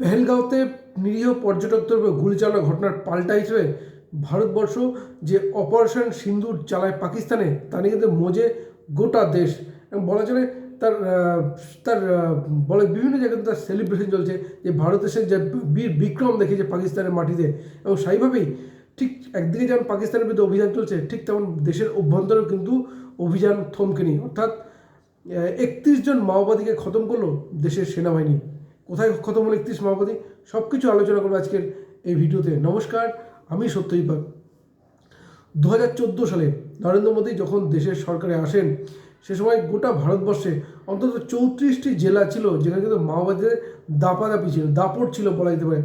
পেহেলগাঁওতে নিরীহ পর্যটকদের উপর গুলি চালানোর ঘটনার পাল্টা হিসেবে ভারতবর্ষ যে অপারেশন সিন্দুর চালায় পাকিস্তানে, তা নিয়ে কিন্তু মজে গোটা দেশ। এবং বলা চলে তার তার বলে বিভিন্ন জায়গাতে তার সেলিব্রেশন চলছে যে ভারত এসে যে বীর বিক্রম দেখিয়েছে পাকিস্তানের মাটিতে। এবং সেইভাবেই ঠিক একদিকে যেমন পাকিস্তানের বিরুদ্ধে অভিযান চলছে, ঠিক তেমন দেশের অভ্যন্তরেও কিন্তু অভিযান থমকেনি অর্থাৎ একত্রিশ জন মাওবাদীকে খতম করল দেশের সেনাবাহিনী। কোথায় হলো একত্রিশ মাওবাদী সব কিছু আলোচনা করব আজকের এই ভিডিওতে। নমস্কার, আমি সত্যজিৎ বাগ দু হাজার চোদ্দ সালে নরেন্দ্র মোদী যখন দেশের সরকারে আসেন, সে সময় গোটা ভারতবর্ষে অন্তত চৌত্রিশটি জেলা ছিল যেখানে কিন্তু মাওবাদীদের দাপাদাপি ছিল, দাপট ছিল বলা যেতে পারে।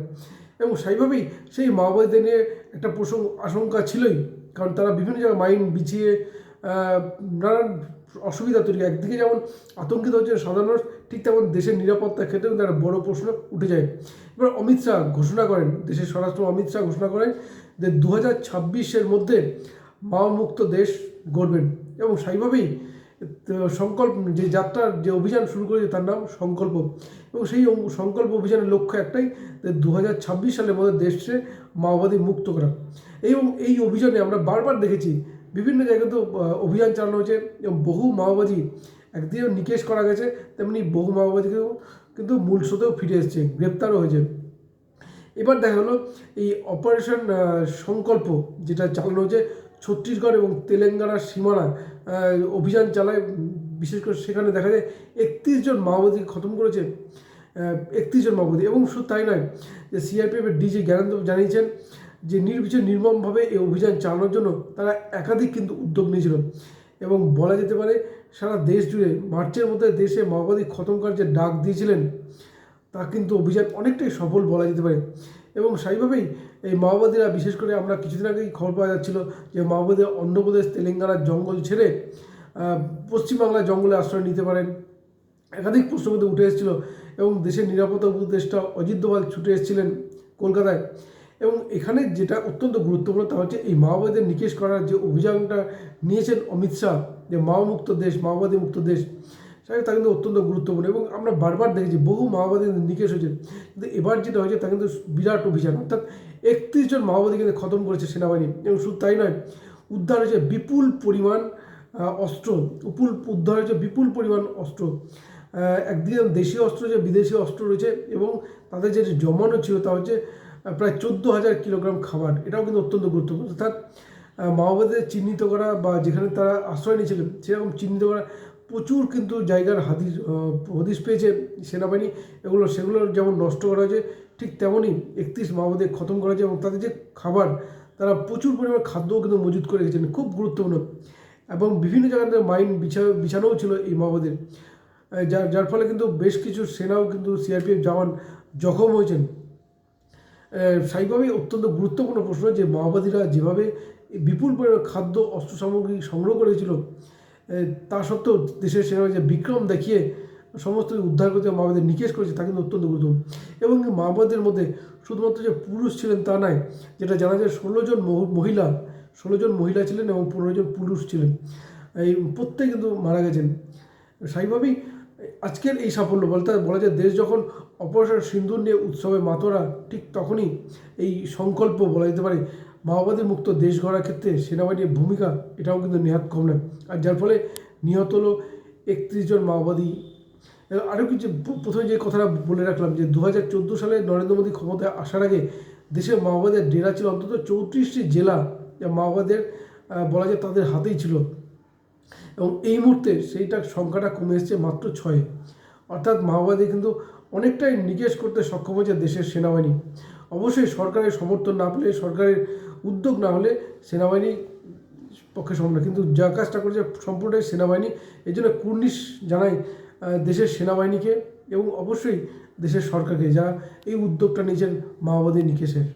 এবং সেইভাবেই সেই মাওবাদীদের নিয়ে একটা প্রসঙ্গ আশঙ্কা ছিলই। কারণ তারা বিভিন্ন জায়গায় মাইন বিছিয়ে নানান অসুবিধা তৈরি একদিকে যেমন আতঙ্কিত হচ্ছে সাধারণ ঠিক তেমন দেশের নিরাপত্তার ক্ষেত্রে কিন্তু একটা বড় প্রশ্ন উঠে যায়। এবার অমিত শাহ ঘোষণা করেন, দেশের স্বরাষ্ট্র অমিত শাহ ঘোষণা করেন যে দু হাজার ছাব্বিশের মধ্যে মাওমুক্ত দেশ গড়বেন। এবং সেইভাবেই সংকল্প, যে যাত্রার যে অভিযান শুরু করেছে তার নাম সংকল্প। এবং সেই সংকল্প অভিযানের লক্ষ্য একটাই যে দু হাজার ছাব্বিশ সালের মধ্যে দেশে মাওবাদী মুক্ত করা। এবং এই অভিযানে আমরা বারবার দেখেছি, বিভিন্ন জায়গায় তো অভিযান চালানো হয়েছে এবং বহু মাওবাদী একদিকে নিকেশ করা গেছে, তেমনি বহু মাওবাদীকেও কিন্তু মূল স্রোতেও ফিরে এসছে, গ্রেপ্তারও হয়েছে। এবার দেখা হলো এই অপারেশন সংকল্প যেটা চালানো হয়েছে ছত্তিশগড় এবং তেলেঙ্গানার সীমানা অভিযান চালায়, বিশেষ করে সেখানে দেখা যায় একত্রিশ জন মাওবাদীকে খতম করেছে একত্রিশ জন মাওবাদী এবং শুধু তাই নয়, যে সিআরপিএফের ডিজি জ্ঞানেন্দ্র জানিয়েছেন যে নির্বিচার নির্মমভাবে এই অভিযান চালানোর জন্য তারা একাধিক কিন্তু উদ্যোগ নিয়েছিল। এবং বলা যেতে পারে সারা দেশ জুড়ে মার্চের মধ্যে দেশে মাওবাদী খতম করার যে ডাক দিয়েছিলেন। তা কিন্তু অভিযান অনেকটাই সফল বলা যেতে পারে। এবং সেইভাবেই এই মাওবাদীরা, বিশেষ করে আমরা কিছুদিন আগেই খবর পাওয়া যাচ্ছিল যে মাওবাদীরা অন্ধ্রপ্রদেশ, তেলেঙ্গানার জঙ্গল ছেড়ে পশ্চিমবাংলার জঙ্গলে আশ্রয় নিতে পারেন। একাধিক প্রশ্ন কিন্তু উঠে এসেছিল এবং দেশের নিরাপত্তা উপদেষ্টা অজিত দোভাল ছুটে এসেছিলেন কলকাতায়। এবং এখানে যেটা অত্যন্ত গুরুত্বপূর্ণ তা হচ্ছে এই মাওবাদীদের নিকেশ করার যে অভিযানটা নিয়েছেন অমিত শাহ, যে মাওমুক্ত দেশ, মাওবাদী মুক্ত দেশ সেটা তা কিন্তু অত্যন্ত গুরুত্বপূর্ণ এবং আমরা বারবার দেখেছি বহু মাওবাদী নিকেশ হয়েছে। কিন্তু এবার যেটা হয়েছে তা কিন্তু বিরাট অভিযান। অর্থাৎ একত্রিশ জন মাওবাদী কিন্তু খতম করেছে সেনাবাহিনী এবং শুধু তাই নয়, উদ্ধার হয়েছে বিপুল পরিমাণ অস্ত্র, উপুল, উদ্ধার হয়েছে বিপুল পরিমাণ অস্ত্র। একদিকে দেশীয় অস্ত্র যে বিদেশি অস্ত্র রয়েছে এবং তাদের যে জমানো ছিল তা হচ্ছে প্রায় চোদ্দ হাজার কিলোগ্রাম খাবার, এটাও কিন্তু অত্যন্ত গুরুত্বপূর্ণ। অর্থাৎ মাওবাদীদের চিহ্নিত করা বা যেখানে তারা আশ্রয় নিয়েছিলেন, সেরকম চিহ্নিত করা প্রচুর কিন্তু জায়গার হাদিস হদিশ পেয়েছে সেনাবাহিনী। এগুলো, সেগুলো যেমন নষ্ট করা হয়েছে, ঠিক তেমনই একত্রিশ মাওবাদী খতম করা হয়েছে এবং তাদের যে খাবার, তারা প্রচুর পরিমাণ খাদ্যও কিন্তু মজুত করে রেখেছেন, খুব গুরুত্বপূর্ণ। এবং বিভিন্ন জায়গাতে মাইন বিছা, বিছানোও ছিল এই মাওবাদীর যার যার ফলে কিন্তু বেশ কিছু সেনাও কিন্তু সিআরপিএফ জওয়ান জখম হয়েছেন। আহ, সেইভাবেই অত্যন্ত গুরুত্বপূর্ণ প্রশ্ন যে মাওবাদীরা যেভাবে বিপুল পরিমাণ খাদ্য অস্ত্র সামগ্রী সংগ্রহ করেছিল তা সত্ত্বেও দেশের সেনা যে বিক্রম দেখিয়ে সমস্ত উদ্ধার করতে মাওবাদীদের নিকেশ করেছে তা কিন্তু অত্যন্ত গুরুত্বপূর্ণ। এবং মাওবাদীদের মধ্যে শুধুমাত্র যে পুরুষ ছিলেন তা নয় যেটা জানা যায় ষোলো জন মহিলা ষোলো জন মহিলা ছিলেন এবং পনেরো জন পুরুষ ছিলেন। এই প্রত্যেকে কিন্তু মারা গেছেন। সেইভাবেই আজকের এই সাফল্য বলতে বলা যায়, দেশ যখন অপারেশন সিন্দুর নিয়ে উৎসবে মাতোরা, ঠিক তখনই এই সংকল্প বলা যেতে পারে, মাওবাদী মুক্ত দেশ গড়ার ক্ষেত্রে সেনাবাহিনীর ভূমিকা, এটাও কিন্তু নেহাত কম নয়। আর যার ফলে নিহত হলো একত্রিশ জন মাওবাদী। আরও কিছু প্রথমে যে কথাটা বলে রাখলাম যে দু হাজার চোদ্দ সালে নরেন্দ্র মোদী ক্ষমতায় আসার আগে দেশের মাওবাদের ডেরা ছিল অন্তত চৌত্রিশটি জেলা, যা মাওবাদের বলা যায় তাদের হাতেই ছিল। এবং এই মুহূর্তে সেইটার সংখ্যাটা কমে এসেছে মাত্র ছয়ে। অর্থাৎ মাওবাদী কিন্তু অনেকটাই নিকেশ করতে সক্ষম হয়েছে দেশের সেনাবাহিনী। অবশ্যই সরকারের সমর্থন না পেলে, সরকারের উদ্যোগ না হলে সেনাবাহিনী পক্ষে সম্ভব না। কিন্তু যা কাজটা করেছে সম্পূর্ণটাই সেনাবাহিনী এই জন্য কুর্নিশ জানাই দেশের সেনাবাহিনীকে এবং অবশ্যই দেশের সরকারকে যা এই উদ্যোগটা নিয়েছেন মাওবাদী নিকেশের।